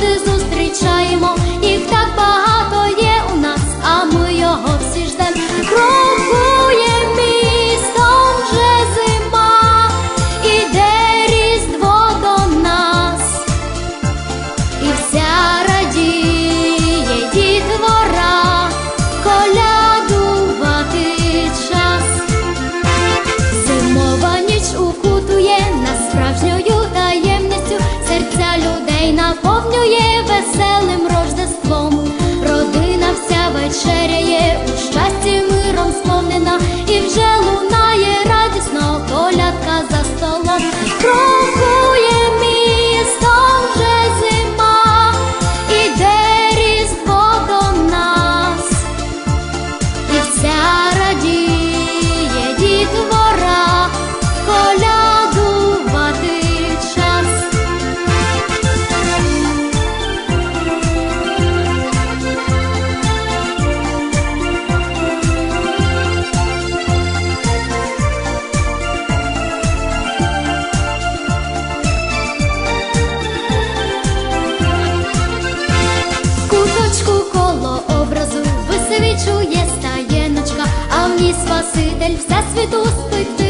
Люди зустрічають. мені Спаситель, все світу спити.